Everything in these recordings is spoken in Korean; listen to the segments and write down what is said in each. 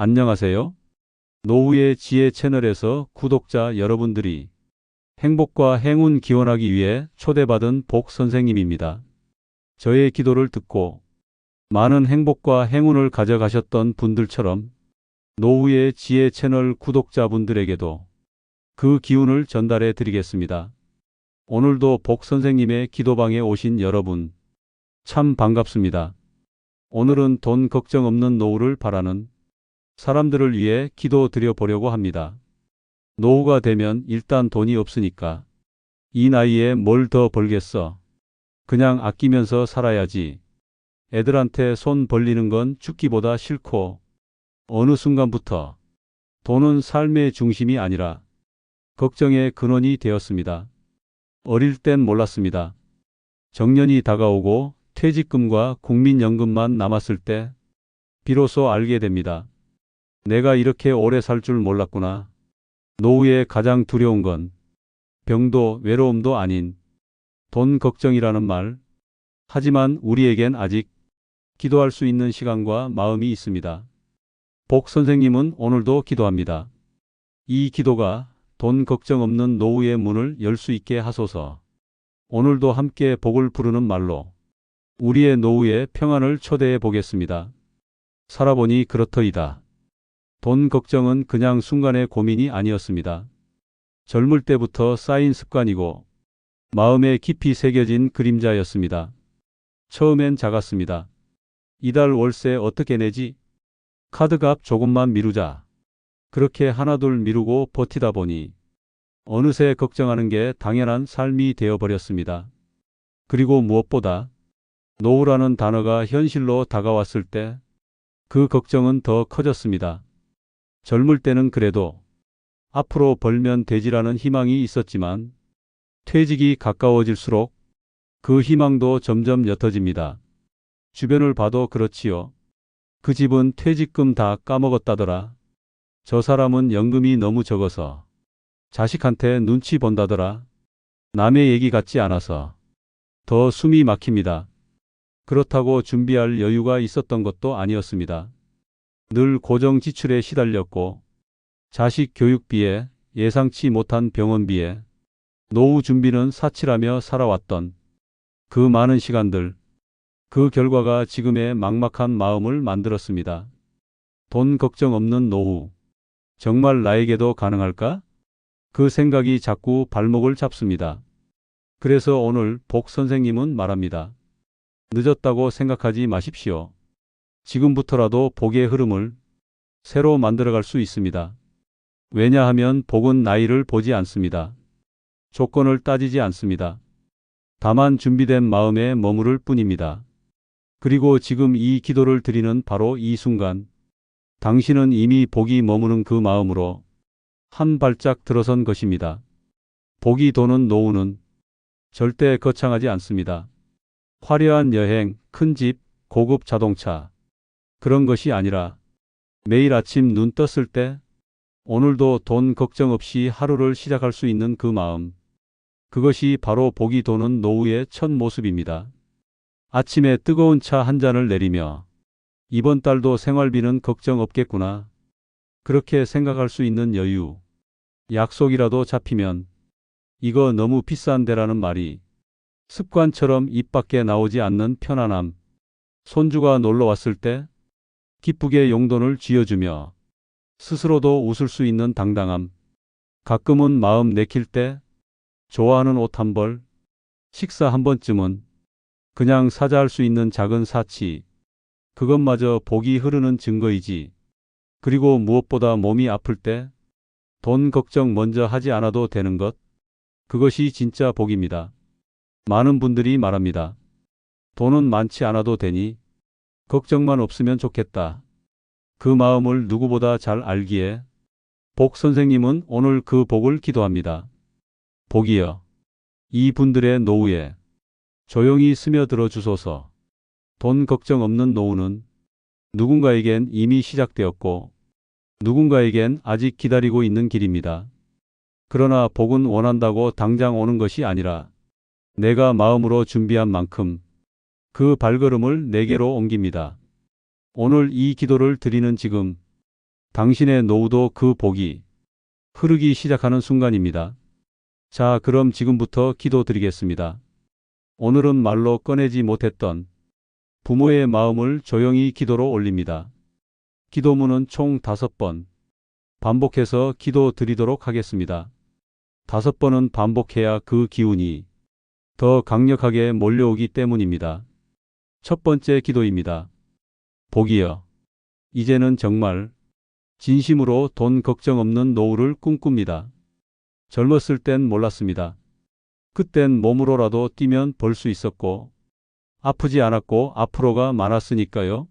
안녕하세요. 노후의 지혜 채널에서 구독자 여러분들이 행복과 행운 기원하기 위해 초대받은 복 선생님입니다. 저의 기도를 듣고 많은 행복과 행운을 가져가셨던 분들처럼 노후의 지혜 채널 구독자분들에게도 그 기운을 전달해 드리겠습니다. 오늘도 복 선생님의 기도방에 오신 여러분, 참 반갑습니다. 오늘은 돈 걱정 없는 노후를 바라는 사람들을 위해 기도 드려 보려고 합니다. 노후가 되면 일단 돈이 없으니까 이 나이에 뭘 더 벌겠어. 그냥 아끼면서 살아야지. 애들한테 손 벌리는 건 죽기보다 싫고 어느 순간부터 돈은 삶의 중심이 아니라 걱정의 근원이 되었습니다. 어릴 땐 몰랐습니다. 정년이 다가오고 퇴직금과 국민연금만 남았을 때 비로소 알게 됩니다. 내가 이렇게 오래 살 줄 몰랐구나. 노후에 가장 두려운 건 병도 외로움도 아닌 돈 걱정이라는 말. 하지만 우리에겐 아직 기도할 수 있는 시간과 마음이 있습니다. 복 선생님은 오늘도 기도합니다. 이 기도가 돈 걱정 없는 노후의 문을 열 수 있게 하소서. 오늘도 함께 복을 부르는 말로 우리의 노후의 평안을 초대해 보겠습니다. 살아보니 그렇더이다. 돈 걱정은 그냥 순간의 고민이 아니었습니다. 젊을 때부터 쌓인 습관이고 마음에 깊이 새겨진 그림자였습니다. 처음엔 작았습니다. 이달 월세 어떻게 내지? 카드값 조금만 미루자. 그렇게 하나둘 미루고 버티다 보니 어느새 걱정하는 게 당연한 삶이 되어버렸습니다. 그리고 무엇보다 노후라는 단어가 현실로 다가왔을 때 그 걱정은 더 커졌습니다. 젊을 때는 그래도 앞으로 벌면 되지라는 희망이 있었지만 퇴직이 가까워질수록 그 희망도 점점 옅어집니다. 주변을 봐도 그렇지요. 그 집은 퇴직금 다 까먹었다더라. 저 사람은 연금이 너무 적어서 자식한테 눈치 본다더라. 남의 얘기 같지 않아서 더 숨이 막힙니다. 그렇다고 준비할 여유가 있었던 것도 아니었습니다. 늘 고정 지출에 시달렸고 자식 교육비에 예상치 못한 병원비에 노후 준비는 사치라며 살아왔던 그 많은 시간들 그 결과가 지금의 막막한 마음을 만들었습니다. 돈 걱정 없는 노후 정말 나에게도 가능할까? 그 생각이 자꾸 발목을 잡습니다. 그래서 오늘 복 선생님은 말합니다. 늦었다고 생각하지 마십시오. 지금부터라도 복의 흐름을 새로 만들어갈 수 있습니다. 왜냐하면 복은 나이를 보지 않습니다. 조건을 따지지 않습니다. 다만 준비된 마음에 머무를 뿐입니다. 그리고 지금 이 기도를 드리는 바로 이 순간, 당신은 이미 복이 머무는 그 마음으로 한 발짝 들어선 것입니다. 복이 도는 노후는 절대 거창하지 않습니다. 화려한 여행, 큰 집, 고급 자동차. 그런 것이 아니라 매일 아침 눈 떴을 때 오늘도 돈 걱정 없이 하루를 시작할 수 있는 그 마음. 그것이 바로 복이 도는 노후의 첫 모습입니다. 아침에 뜨거운 차 한 잔을 내리며 이번 달도 생활비는 걱정 없겠구나. 그렇게 생각할 수 있는 여유. 약속이라도 잡히면 이거 너무 비싼데라는 말이 습관처럼 입 밖에 나오지 않는 편안함. 손주가 놀러 왔을 때 기쁘게 용돈을 쥐어주며 스스로도 웃을 수 있는 당당함. 가끔은 마음 내킬 때 좋아하는 옷 한 벌, 식사 한 번쯤은 그냥 사자 할 수 있는 작은 사치. 그것마저 복이 흐르는 증거이지. 그리고 무엇보다 몸이 아플 때 돈 걱정 먼저 하지 않아도 되는 것. 그것이 진짜 복입니다. 많은 분들이 말합니다. 돈은 많지 않아도 되니 걱정만 없으면 좋겠다. 그 마음을 누구보다 잘 알기에 복 선생님은 오늘 그 복을 기도합니다. 복이여. 이 분들의 노후에 조용히 스며들어 주소서. 돈 걱정 없는 노후는 누군가에겐 이미 시작되었고 누군가에겐 아직 기다리고 있는 길입니다. 그러나 복은 원한다고 당장 오는 것이 아니라 내가 마음으로 준비한 만큼 그 발걸음을 내게로 옮깁니다. 오늘 이 기도를 드리는 지금 당신의 노후도 그 복이 흐르기 시작하는 순간입니다. 자, 그럼 지금부터 기도 드리겠습니다. 오늘은 말로 꺼내지 못했던 부모의 마음을 조용히 기도로 올립니다. 기도문은 총 다섯 번 반복해서 기도 드리도록 하겠습니다. 다섯 번은 반복해야 그 기운이 더 강력하게 몰려오기 때문입니다. 첫 번째 기도입니다. 복이여. 이제는 정말 진심으로 돈 걱정 없는 노후를 꿈꿉니다. 젊었을 땐 몰랐습니다. 그땐 몸으로라도 뛰면 벌 수 있었고, 아프지 않았고 앞으로가 많았으니까요.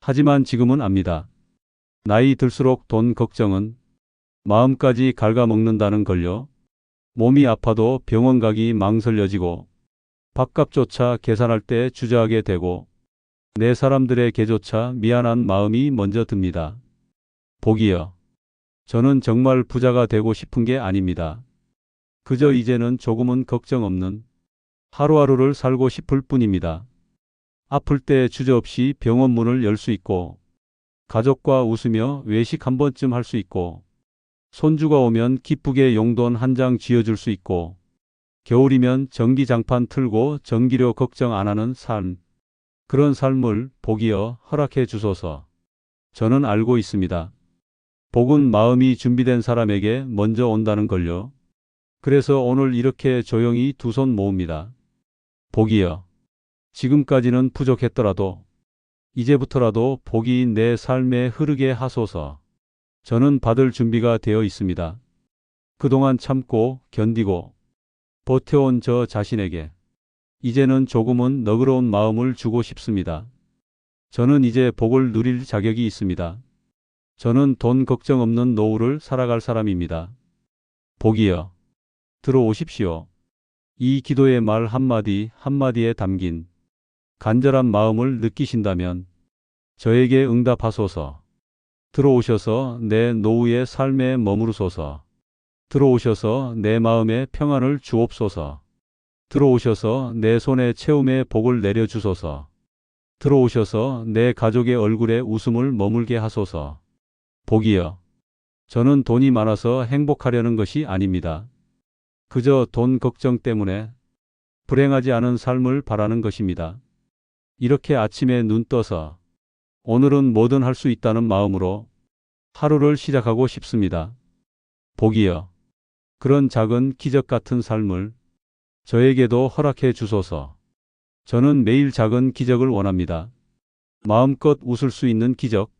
하지만 지금은 압니다. 나이 들수록 돈 걱정은 마음까지 갉아먹는다는 걸요. 몸이 아파도 병원 가기 망설여지고, 밥값조차 계산할 때 주저하게 되고, 내 사람들에게조차 미안한 마음이 먼저 듭니다. 복이여. 저는 정말 부자가 되고 싶은 게 아닙니다. 그저 이제는 조금은 걱정 없는 하루하루를 살고 싶을 뿐입니다. 아플 때 주저없이 병원 문을 열 수 있고, 가족과 웃으며 외식 한 번쯤 할 수 있고, 손주가 오면 기쁘게 용돈 한 장 쥐어줄 수 있고, 겨울이면 전기장판 틀고 전기료 걱정 안 하는 삶. 그런 삶을 복이여 허락해 주소서. 저는 알고 있습니다. 복은 마음이 준비된 사람에게 먼저 온다는 걸요. 그래서 오늘 이렇게 조용히 두 손 모읍니다. 복이여. 지금까지는 부족했더라도 이제부터라도 복이 내 삶에 흐르게 하소서. 저는 받을 준비가 되어 있습니다. 그동안 참고 견디고 버텨온 저 자신에게 이제는 조금은 너그러운 마음을 주고 싶습니다. 저는 이제 복을 누릴 자격이 있습니다. 저는 돈 걱정 없는 노후를 살아갈 사람입니다. 복이여. 들어오십시오. 이 기도의 말 한마디 한마디에 담긴 간절한 마음을 느끼신다면 저에게 응답하소서. 들어오셔서 내 노후의 삶에 머무르소서. 들어오셔서 내 마음에 평안을 주옵소서. 들어오셔서 내 손에 채움의 복을 내려주소서. 들어오셔서 내 가족의 얼굴에 웃음을 머물게 하소서. 복이여. 저는 돈이 많아서 행복하려는 것이 아닙니다. 그저 돈 걱정 때문에 불행하지 않은 삶을 바라는 것입니다. 이렇게 아침에 눈 떠서 오늘은 뭐든 할 수 있다는 마음으로 하루를 시작하고 싶습니다. 복이여. 그런 작은 기적 같은 삶을 저에게도 허락해 주소서. 저는 매일 작은 기적을 원합니다. 마음껏 웃을 수 있는 기적,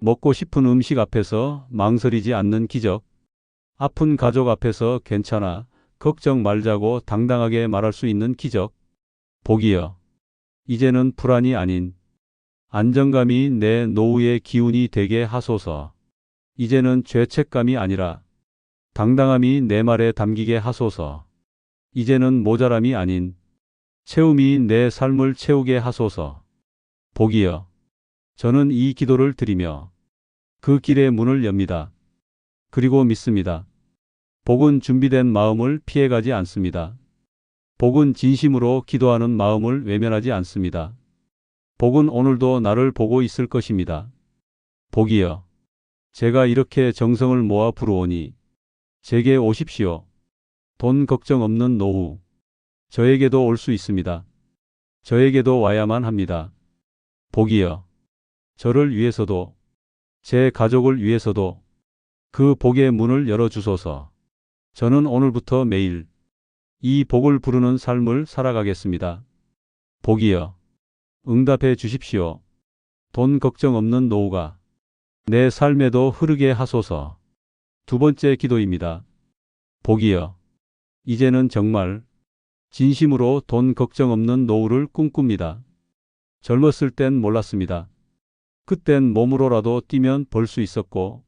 먹고 싶은 음식 앞에서 망설이지 않는 기적, 아픈 가족 앞에서 괜찮아, 걱정 말자고 당당하게 말할 수 있는 기적, 복이여. 이제는 불안이 아닌 안정감이 내 노후의 기운이 되게 하소서. 이제는 죄책감이 아니라 당당함이 내 말에 담기게 하소서. 이제는 모자람이 아닌 채움이 내 삶을 채우게 하소서. 복이여. 저는 이 기도를 드리며 그 길의 문을 엽니다. 그리고 믿습니다. 복은 준비된 마음을 피해가지 않습니다. 복은 진심으로 기도하는 마음을 외면하지 않습니다. 복은 오늘도 나를 보고 있을 것입니다. 복이여. 제가 이렇게 정성을 모아 부르오니 제게 오십시오. 돈 걱정 없는 노후. 저에게도 올 수 있습니다. 저에게도 와야만 합니다. 복이여. 저를 위해서도, 제 가족을 위해서도 그 복의 문을 열어주소서. 저는 오늘부터 매일 이 복을 부르는 삶을 살아가겠습니다. 복이여. 응답해 주십시오. 돈 걱정 없는 노후가 내 삶에도 흐르게 하소서. 두 번째 기도입니다. 복이여. 이제는 정말 진심으로 돈 걱정 없는 노후를 꿈꿉니다. 젊었을 땐 몰랐습니다. 그땐 몸으로라도 뛰면 벌 수 있었고,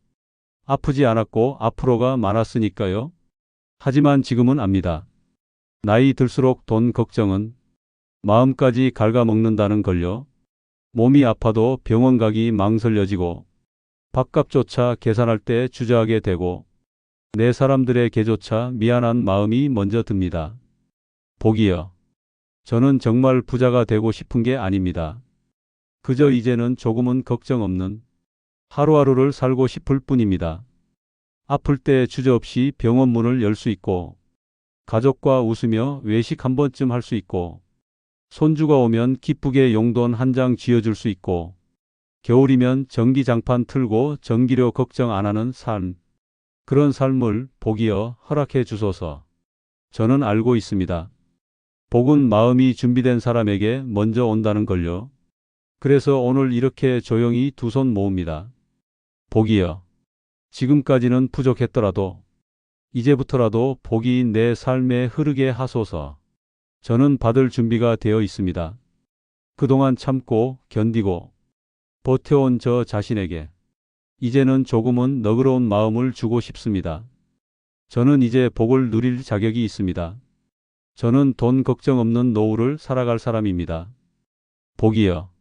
아프지 않았고 앞으로가 많았으니까요. 하지만 지금은 압니다. 나이 들수록 돈 걱정은 마음까지 갉아먹는다는 걸요. 몸이 아파도 병원 가기 망설여지고, 밥값조차 계산할 때 주저하게 되고, 내 사람들에게조차 미안한 마음이 먼저 듭니다. 복이여. 저는 정말 부자가 되고 싶은 게 아닙니다. 그저 이제는 조금은 걱정 없는 하루하루를 살고 싶을 뿐입니다. 아플 때 주저없이 병원 문을 열 수 있고, 가족과 웃으며 외식 한 번쯤 할 수 있고, 손주가 오면 기쁘게 용돈 한 장 쥐어줄 수 있고, 겨울이면 전기장판 틀고 전기료 걱정 안 하는 삶. 그런 삶을 복이여 허락해 주소서. 저는 알고 있습니다. 복은 마음이 준비된 사람에게 먼저 온다는 걸요. 그래서 오늘 이렇게 조용히 두 손 모읍니다. 복이여. 지금까지는 부족했더라도 이제부터라도 복이 내 삶에 흐르게 하소서. 저는 받을 준비가 되어 있습니다. 그동안 참고 견디고 버텨온 저 자신에게 이제는 조금은 너그러운 마음을 주고 싶습니다. 저는 이제 복을 누릴 자격이 있습니다. 저는 돈 걱정 없는 노후를 살아갈 사람입니다. 복이여.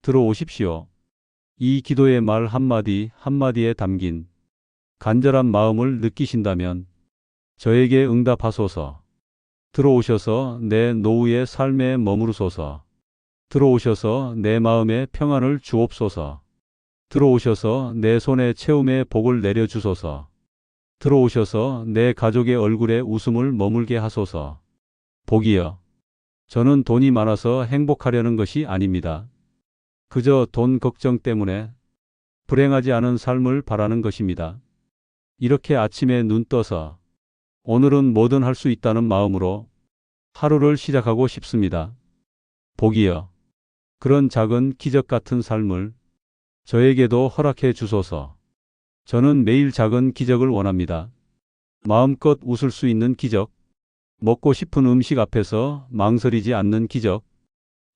들어오십시오. 이 기도의 말 한마디 한마디에 담긴 간절한 마음을 느끼신다면 저에게 응답하소서. 들어오셔서 내 노후의 삶에 머무르소서. 들어오셔서 내 마음에 평안을 주옵소서. 들어오셔서 내 손에 채움의 복을 내려주소서. 들어오셔서 내 가족의 얼굴에 웃음을 머물게 하소서. 복이여. 저는 돈이 많아서 행복하려는 것이 아닙니다. 그저 돈 걱정 때문에 불행하지 않은 삶을 바라는 것입니다. 이렇게 아침에 눈 떠서 오늘은 뭐든 할 수 있다는 마음으로 하루를 시작하고 싶습니다. 복이여. 그런 작은 기적 같은 삶을 저에게도 허락해 주소서. 저는 매일 작은 기적을 원합니다. 마음껏 웃을 수 있는 기적, 먹고 싶은 음식 앞에서 망설이지 않는 기적,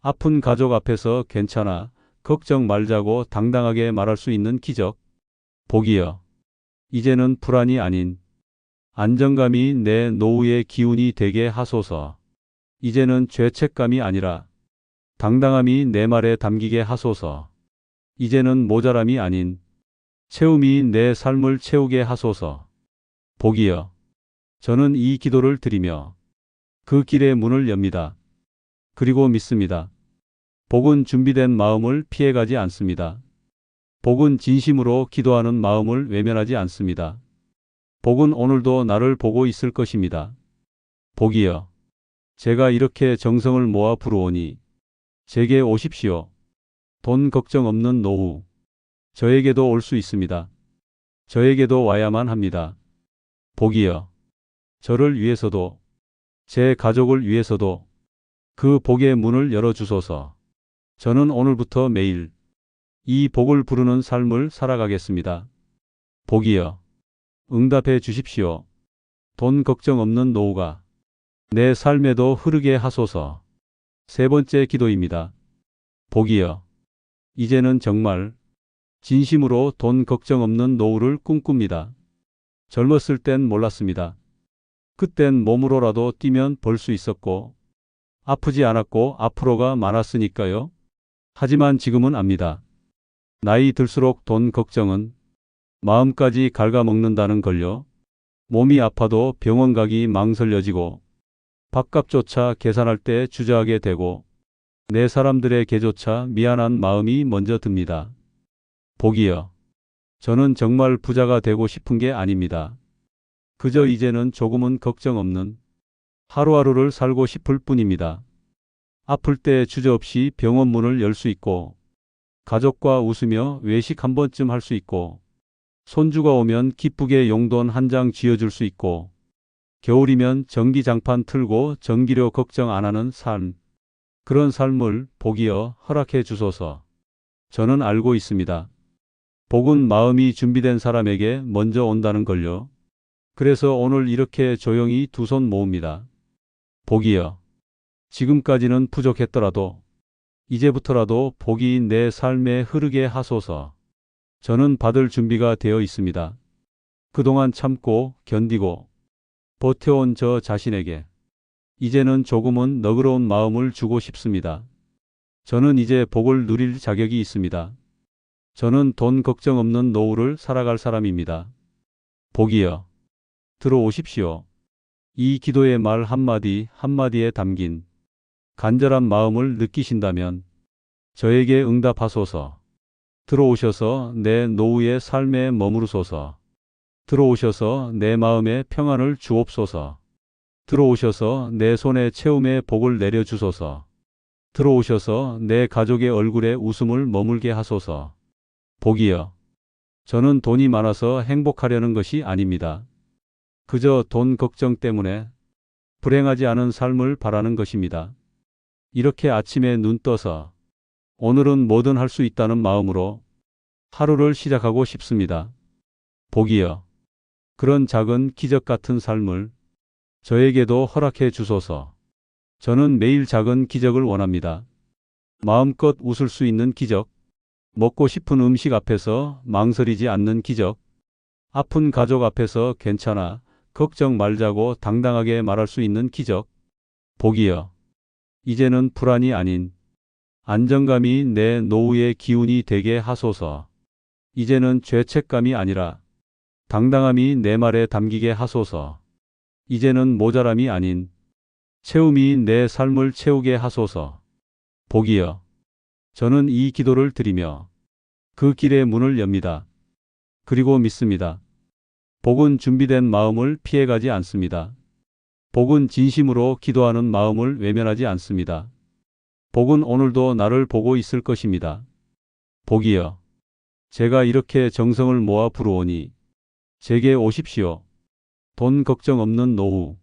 아픈 가족 앞에서 괜찮아, 걱정 말자고 당당하게 말할 수 있는 기적, 복이여. 이제는 불안이 아닌 안정감이 내 노후의 기운이 되게 하소서. 이제는 죄책감이 아니라 당당함이 내 말에 담기게 하소서. 이제는 모자람이 아닌 채움이 내 삶을 채우게 하소서. 복이여. 저는 이 기도를 드리며 그 길의 문을 엽니다. 그리고 믿습니다. 복은 준비된 마음을 피해가지 않습니다. 복은 진심으로 기도하는 마음을 외면하지 않습니다. 복은 오늘도 나를 보고 있을 것입니다. 복이여. 제가 이렇게 정성을 모아 부르오니 제게 오십시오. 돈 걱정 없는 노후. 저에게도 올 수 있습니다. 저에게도 와야만 합니다. 복이여. 저를 위해서도 제 가족을 위해서도 그 복의 문을 열어주소서. 저는 오늘부터 매일 이 복을 부르는 삶을 살아가겠습니다. 복이여. 응답해 주십시오. 돈 걱정 없는 노후가 내 삶에도 흐르게 하소서. 세 번째 기도입니다. 복이여. 이제는 정말 진심으로 돈 걱정 없는 노후를 꿈꿉니다. 젊었을 땐 몰랐습니다. 그땐 몸으로라도 뛰면 벌 수 있었고 아프지 않았고 앞으로가 많았으니까요. 하지만 지금은 압니다. 나이 들수록 돈 걱정은 마음까지 갉아먹는다는 걸요. 몸이 아파도 병원 가기 망설여지고 밥값조차 계산할 때 주저하게 되고 내 사람들의 개조차 미안한 마음이 먼저 듭니다. 복이여. 저는 정말 부자가 되고 싶은 게 아닙니다. 그저 이제는 조금은 걱정 없는 하루하루를 살고 싶을 뿐입니다. 아플 때 주저없이 병원 문을 열 수 있고 가족과 웃으며 외식 한 번쯤 할 수 있고 손주가 오면 기쁘게 용돈 한 장 쥐어줄 수 있고 겨울이면 전기장판 틀고 전기료 걱정 안 하는 삶. 그런 삶을 복이여 허락해 주소서. 저는 알고 있습니다. 복은 마음이 준비된 사람에게 먼저 온다는 걸요. 그래서 오늘 이렇게 조용히 두 손 모읍니다. 복이여. 지금까지는 부족했더라도 이제부터라도 복이 내 삶에 흐르게 하소서. 저는 받을 준비가 되어 있습니다. 그동안 참고 견디고 버텨온 저 자신에게 이제는 조금은 너그러운 마음을 주고 싶습니다. 저는 이제 복을 누릴 자격이 있습니다. 저는 돈 걱정 없는 노후를 살아갈 사람입니다. 복이여. 들어오십시오. 이 기도의 말 한마디 한마디에 담긴 간절한 마음을 느끼신다면 저에게 응답하소서. 들어오셔서 내 노후의 삶에 머무르소서. 들어오셔서 내 마음에 평안을 주옵소서. 들어오셔서 내 손에 채움의 복을 내려주소서. 들어오셔서 내 가족의 얼굴에 웃음을 머물게 하소서. 복이여. 저는 돈이 많아서 행복하려는 것이 아닙니다. 그저 돈 걱정 때문에 불행하지 않은 삶을 바라는 것입니다. 이렇게 아침에 눈 떠서 오늘은 뭐든 할 수 있다는 마음으로 하루를 시작하고 싶습니다. 복이여. 그런 작은 기적 같은 삶을 저에게도 허락해 주소서. 저는 매일 작은 기적을 원합니다. 마음껏 웃을 수 있는 기적, 먹고 싶은 음식 앞에서 망설이지 않는 기적, 아픈 가족 앞에서 괜찮아, 걱정 말자고 당당하게 말할 수 있는 기적, 복이여. 이제는 불안이 아닌 안정감이 내 노후의 기운이 되게 하소서. 이제는 죄책감이 아니라 당당함이 내 말에 담기게 하소서. 이제는 모자람이 아닌 채움이 내 삶을 채우게 하소서. 복이여. 저는 이 기도를 드리며 그 길의 문을 엽니다. 그리고 믿습니다. 복은 준비된 마음을 피해가지 않습니다. 복은 진심으로 기도하는 마음을 외면하지 않습니다. 복은 오늘도 나를 보고 있을 것입니다. 복이여. 제가 이렇게 정성을 모아 부르오니 제게 오십시오. 돈 걱정 없는 노후.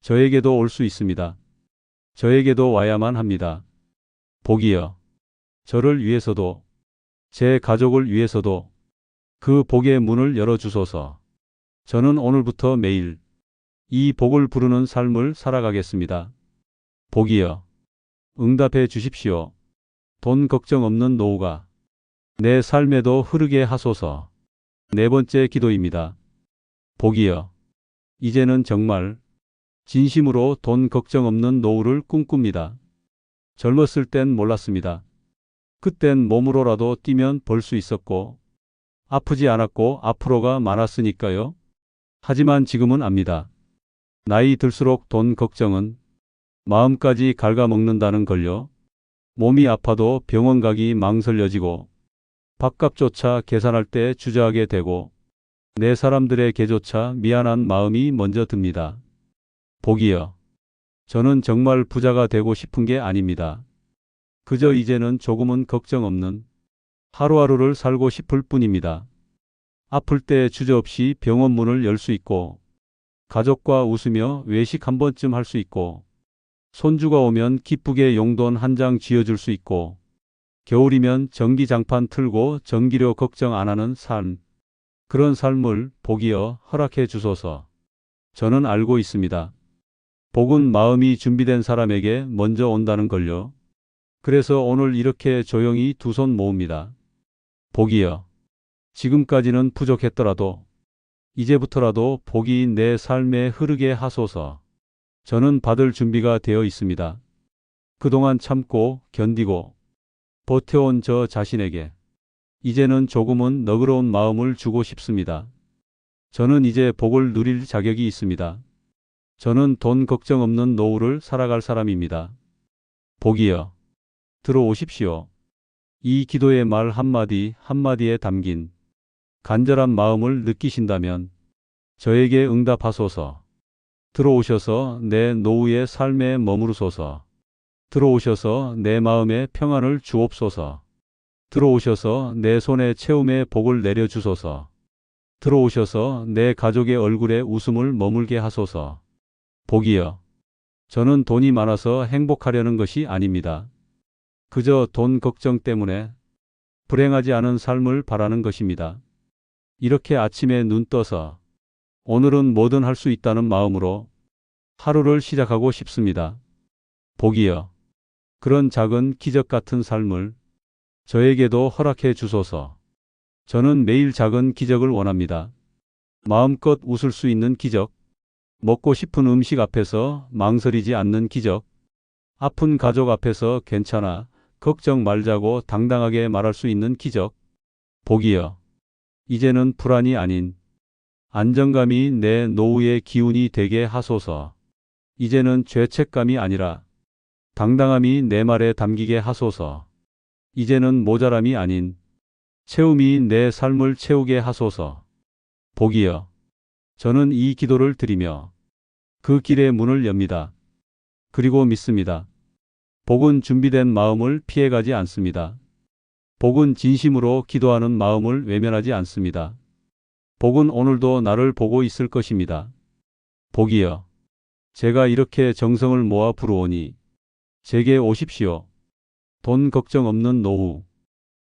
저에게도 올 수 있습니다. 저에게도 와야만 합니다. 복이여. 저를 위해서도, 제 가족을 위해서도 그 복의 문을 열어주소서. 저는 오늘부터 매일 이 복을 부르는 삶을 살아가겠습니다. 복이여. 응답해 주십시오. 돈 걱정 없는 노후가 내 삶에도 흐르게 하소서. 네 번째 기도입니다. 복이여. 이제는 정말 진심으로 돈 걱정 없는 노후를 꿈꿉니다. 젊었을 땐 몰랐습니다. 그땐 몸으로라도 뛰면 벌 수 있었고, 아프지 않았고 앞으로가 많았으니까요. 하지만 지금은 압니다. 나이 들수록 돈 걱정은 마음까지 갉아먹는다는 걸요. 몸이 아파도 병원 가기 망설여지고, 밥값조차 계산할 때 주저하게 되고, 내 사람들에게조차 미안한 마음이 먼저 듭니다. 복이여. 저는 정말 부자가 되고 싶은 게 아닙니다. 그저 이제는 조금은 걱정 없는 하루하루를 살고 싶을 뿐입니다. 아플 때 주저없이 병원 문을 열 수 있고, 가족과 웃으며 외식 한 번쯤 할 수 있고, 손주가 오면 기쁘게 용돈 한 장 쥐어줄 수 있고, 겨울이면 전기장판 틀고 전기료 걱정 안 하는 삶. 그런 삶을 복이여 허락해 주소서. 저는 알고 있습니다. 복은 마음이 준비된 사람에게 먼저 온다는 걸요. 그래서 오늘 이렇게 조용히 두 손 모읍니다. 복이여. 지금까지는 부족했더라도 이제부터라도 복이 내 삶에 흐르게 하소서. 저는 받을 준비가 되어 있습니다. 그동안 참고 견디고 버텨온 저 자신에게 이제는 조금은 너그러운 마음을 주고 싶습니다. 저는 이제 복을 누릴 자격이 있습니다. 저는 돈 걱정 없는 노후를 살아갈 사람입니다. 복이여. 들어오십시오. 이 기도의 말 한마디 한마디에 담긴 간절한 마음을 느끼신다면 저에게 응답하소서. 들어오셔서 내 노후의 삶에 머무르소서. 들어오셔서 내 마음에 평안을 주옵소서. 들어오셔서 내 손에 채움의 복을 내려주소서. 들어오셔서 내 가족의 얼굴에 웃음을 머물게 하소서. 복이여. 저는 돈이 많아서 행복하려는 것이 아닙니다. 그저 돈 걱정 때문에 불행하지 않은 삶을 바라는 것입니다. 이렇게 아침에 눈 떠서 오늘은 뭐든 할 수 있다는 마음으로 하루를 시작하고 싶습니다. 복이여. 그런 작은 기적 같은 삶을 저에게도 허락해 주소서. 저는 매일 작은 기적을 원합니다. 마음껏 웃을 수 있는 기적, 먹고 싶은 음식 앞에서 망설이지 않는 기적, 아픈 가족 앞에서 괜찮아, 걱정 말자고 당당하게 말할 수 있는 기적, 복이여. 이제는 불안이 아닌 안정감이 내 노후의 기운이 되게 하소서. 이제는 죄책감이 아니라 당당함이 내 말에 담기게 하소서. 이제는 모자람이 아닌 채움이 내 삶을 채우게 하소서. 복이여. 저는 이 기도를 드리며 그 길의 문을 엽니다. 그리고 믿습니다. 복은 준비된 마음을 피해가지 않습니다. 복은 진심으로 기도하는 마음을 외면하지 않습니다. 복은 오늘도 나를 보고 있을 것입니다. 복이여. 제가 이렇게 정성을 모아 부르오니 제게 오십시오. 돈 걱정 없는 노후.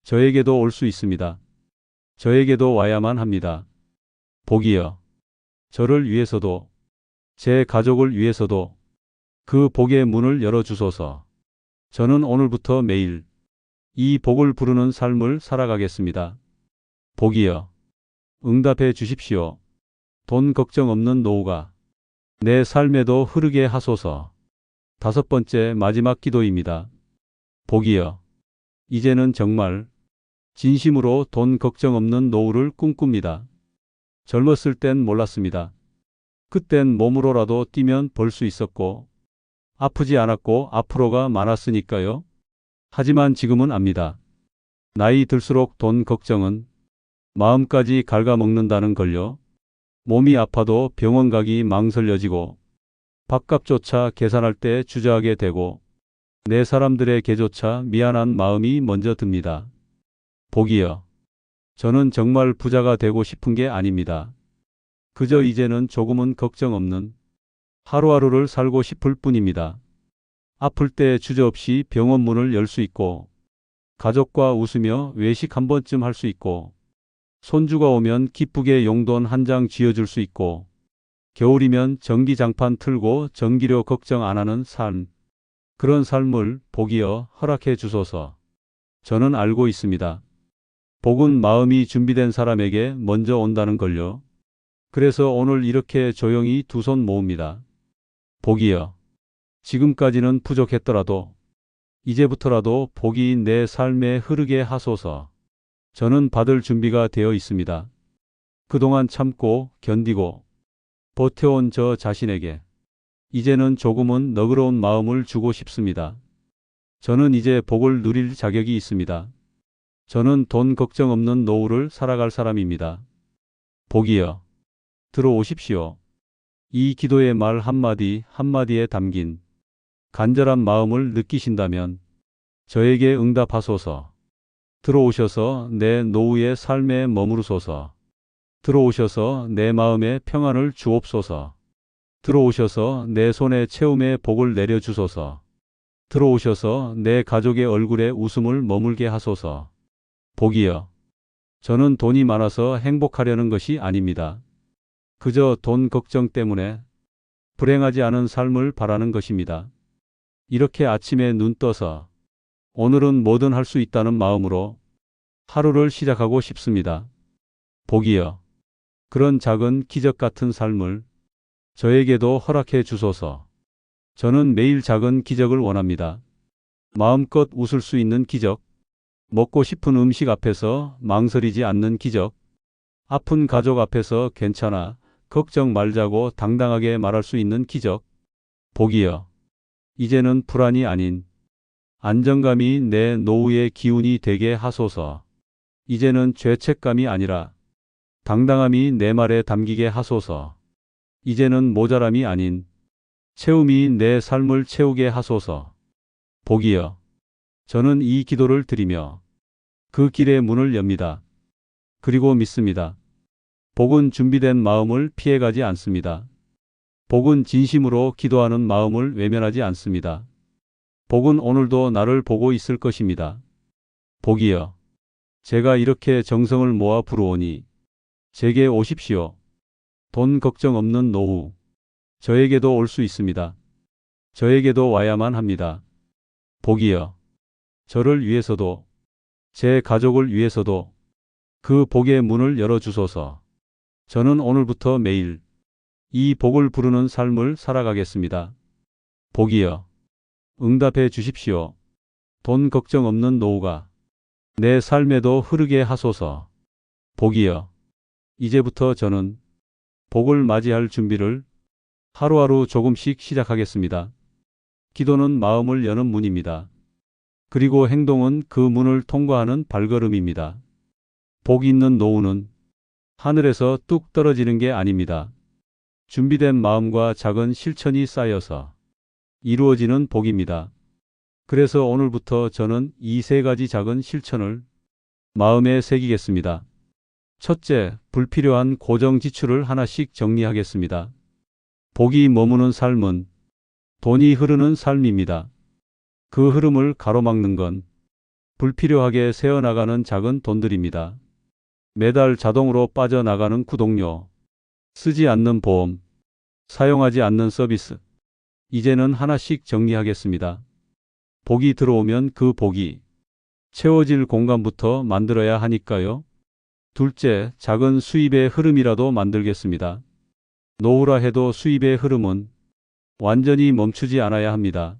저에게도 올 수 있습니다. 저에게도 와야만 합니다. 복이여. 저를 위해서도 제 가족을 위해서도 그 복의 문을 열어주소서. 저는 오늘부터 매일 이 복을 부르는 삶을 살아가겠습니다. 복이여. 응답해 주십시오. 돈 걱정 없는 노후가 내 삶에도 흐르게 하소서. 다섯 번째 마지막 기도입니다. 복이여. 이제는 정말 진심으로 돈 걱정 없는 노후를 꿈꿉니다. 젊었을 땐 몰랐습니다. 그땐 몸으로라도 뛰면 벌 수 있었고 아프지 않았고 앞으로가 많았으니까요. 하지만 지금은 압니다. 나이 들수록 돈 걱정은 마음까지 갉아먹는다는 걸요. 몸이 아파도 병원 가기 망설여지고 밥값조차 계산할 때 주저하게 되고 내 사람들의 개조차 미안한 마음이 먼저 듭니다. 복이여. 저는 정말 부자가 되고 싶은 게 아닙니다. 그저 이제는 조금은 걱정 없는 하루하루를 살고 싶을 뿐입니다. 아플 때 주저없이 병원 문을 열 수 있고 가족과 웃으며 외식 한 번쯤 할 수 있고 손주가 오면 기쁘게 용돈 한 장 쥐어줄 수 있고 겨울이면 전기장판 틀고 전기료 걱정 안 하는 삶. 그런 삶을 복이여 허락해 주소서. 저는 알고 있습니다. 복은 마음이 준비된 사람에게 먼저 온다는 걸요. 그래서 오늘 이렇게 조용히 두 손 모읍니다. 복이여. 지금까지는 부족했더라도 이제부터라도 복이 내 삶에 흐르게 하소서. 저는 받을 준비가 되어 있습니다. 그동안 참고 견디고 버텨온 저 자신에게 이제는 조금은 너그러운 마음을 주고 싶습니다. 저는 이제 복을 누릴 자격이 있습니다. 저는 돈 걱정 없는 노후를 살아갈 사람입니다. 복이여. 들어오십시오. 이 기도의 말 한마디 한마디에 담긴 간절한 마음을 느끼신다면 저에게 응답하소서. 들어오셔서 내 노후의 삶에 머무르소서. 들어오셔서 내 마음에 평안을 주옵소서. 들어오셔서 내 손에 채움의 복을 내려주소서. 들어오셔서 내 가족의 얼굴에 웃음을 머물게 하소서. 복이여. 저는 돈이 많아서 행복하려는 것이 아닙니다. 그저 돈 걱정 때문에 불행하지 않은 삶을 바라는 것입니다. 이렇게 아침에 눈 떠서 오늘은 뭐든 할 수 있다는 마음으로 하루를 시작하고 싶습니다. 복이여. 그런 작은 기적 같은 삶을 저에게도 허락해 주소서. 저는 매일 작은 기적을 원합니다. 마음껏 웃을 수 있는 기적, 먹고 싶은 음식 앞에서 망설이지 않는 기적, 아픈 가족 앞에서 괜찮아, 걱정 말자고 당당하게 말할 수 있는 기적. 복이여. 이제는 불안이 아닌 안정감이 내 노후의 기운이 되게 하소서. 이제는 죄책감이 아니라 당당함이 내 말에 담기게 하소서. 이제는 모자람이 아닌 채움이 내 삶을 채우게 하소서. 복이여. 저는 이 기도를 드리며 그 길의 문을 엽니다. 그리고 믿습니다. 복은 준비된 마음을 피해가지 않습니다. 복은 진심으로 기도하는 마음을 외면하지 않습니다. 복은 오늘도 나를 보고 있을 것입니다. 복이여. 제가 이렇게 정성을 모아 부르오니 제게 오십시오. 돈 걱정 없는 노후. 저에게도 올 수 있습니다. 저에게도 와야만 합니다. 복이여. 저를 위해서도 제 가족을 위해서도 그 복의 문을 열어주소서. 저는 오늘부터 매일 이 복을 부르는 삶을 살아가겠습니다. 복이여. 응답해 주십시오. 돈 걱정 없는 노후가 내 삶에도 흐르게 하소서. 복이여. 이제부터 저는 복을 맞이할 준비를 하루하루 조금씩 시작하겠습니다. 기도는 마음을 여는 문입니다. 그리고 행동은 그 문을 통과하는 발걸음입니다. 복 있는 노후는 하늘에서 뚝 떨어지는 게 아닙니다. 준비된 마음과 작은 실천이 쌓여서 이루어지는 복입니다. 그래서 오늘부터 저는 이 세 가지 작은 실천을 마음에 새기겠습니다. 첫째, 불필요한 고정 지출을 하나씩 정리하겠습니다. 복이 머무는 삶은 돈이 흐르는 삶입니다. 그 흐름을 가로막는 건 불필요하게 새어나가는 작은 돈들입니다. 매달 자동으로 빠져나가는 구독료, 쓰지 않는 보험, 사용하지 않는 서비스. 이제는 하나씩 정리하겠습니다. 복이 들어오면 그 복이 채워질 공간부터 만들어야 하니까요. 둘째, 작은 수입의 흐름이라도 만들겠습니다. 노후라 해도 수입의 흐름은 완전히 멈추지 않아야 합니다.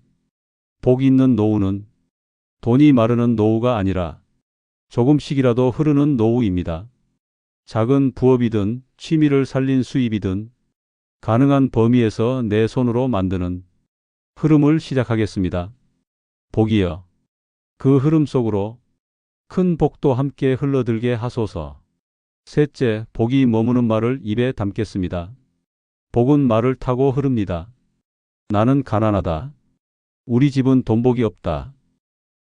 복 있는 노후는 돈이 마르는 노후가 아니라 조금씩이라도 흐르는 노후입니다. 작은 부업이든 취미를 살린 수입이든 가능한 범위에서 내 손으로 만드는 흐름을 시작하겠습니다. 복이여. 그 흐름 속으로 큰 복도 함께 흘러들게 하소서. 셋째, 복이 머무는 말을 입에 담겠습니다. 복은 말을 타고 흐릅니다. 나는 가난하다. 우리 집은 돈복이 없다.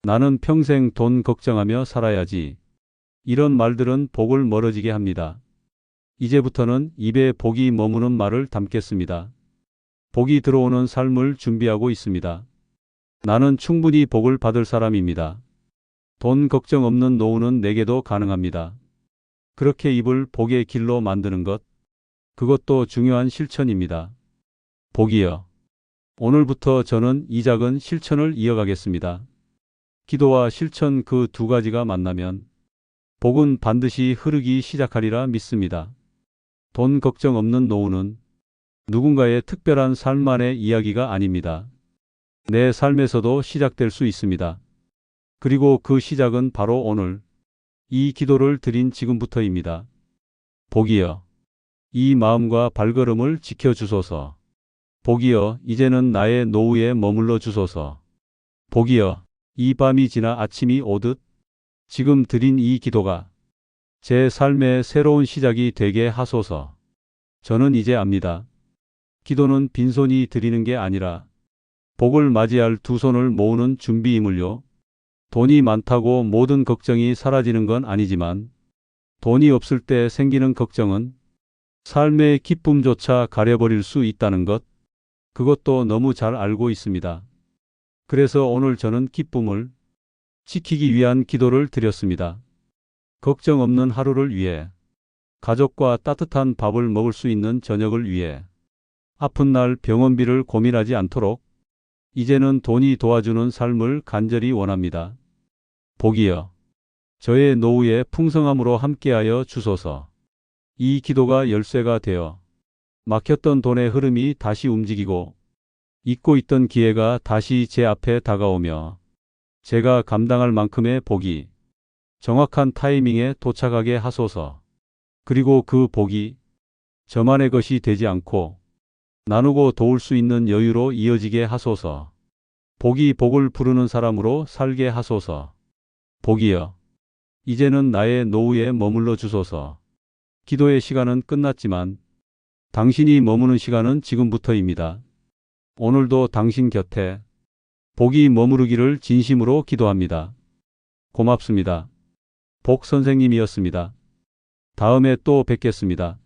나는 평생 돈 걱정하며 살아야지. 이런 말들은 복을 멀어지게 합니다. 이제부터는 입에 복이 머무는 말을 담겠습니다. 복이 들어오는 삶을 준비하고 있습니다. 나는 충분히 복을 받을 사람입니다. 돈 걱정 없는 노후는 내게도 가능합니다. 그렇게 입을 복의 길로 만드는 것, 그것도 중요한 실천입니다. 복이여. 오늘부터 저는 이 작은 실천을 이어가겠습니다. 기도와 실천 그 두 가지가 만나면 복은 반드시 흐르기 시작하리라 믿습니다. 돈 걱정 없는 노후는 누군가의 특별한 삶만의 이야기가 아닙니다. 내 삶에서도 시작될 수 있습니다. 그리고 그 시작은 바로 오늘 이 기도를 드린 지금부터입니다. 복이여. 이 마음과 발걸음을 지켜주소서. 복이여, 이제는 나의 노후에 머물러 주소서. 복이여, 이 밤이 지나 아침이 오듯 지금 드린 이 기도가 제 삶의 새로운 시작이 되게 하소서. 저는 이제 압니다. 기도는 빈손이 드리는 게 아니라 복을 맞이할 두 손을 모으는 준비임을요. 돈이 많다고 모든 걱정이 사라지는 건 아니지만 돈이 없을 때 생기는 걱정은 삶의 기쁨조차 가려버릴 수 있다는 것, 그것도 너무 잘 알고 있습니다. 그래서 오늘 저는 기쁨을 지키기 위한 기도를 드렸습니다. 걱정 없는 하루를 위해, 가족과 따뜻한 밥을 먹을 수 있는 저녁을 위해, 아픈 날 병원비를 고민하지 않도록 이제는 돈이 도와주는 삶을 간절히 원합니다. 복이여. 저의 노후에 풍성함으로 함께하여 주소서. 이 기도가 열쇠가 되어 막혔던 돈의 흐름이 다시 움직이고 잊고 있던 기회가 다시 제 앞에 다가오며 제가 감당할 만큼의 복이 정확한 타이밍에 도착하게 하소서. 그리고 그 복이 저만의 것이 되지 않고 나누고 도울 수 있는 여유로 이어지게 하소서. 복이 복을 부르는 사람으로 살게 하소서. 복이여. 이제는 나의 노후에 머물러 주소서. 기도의 시간은 끝났지만 당신이 머무는 시간은 지금부터입니다. 오늘도 당신 곁에 복이 머무르기를 진심으로 기도합니다. 고맙습니다. 복 선생님이었습니다. 다음에 또 뵙겠습니다.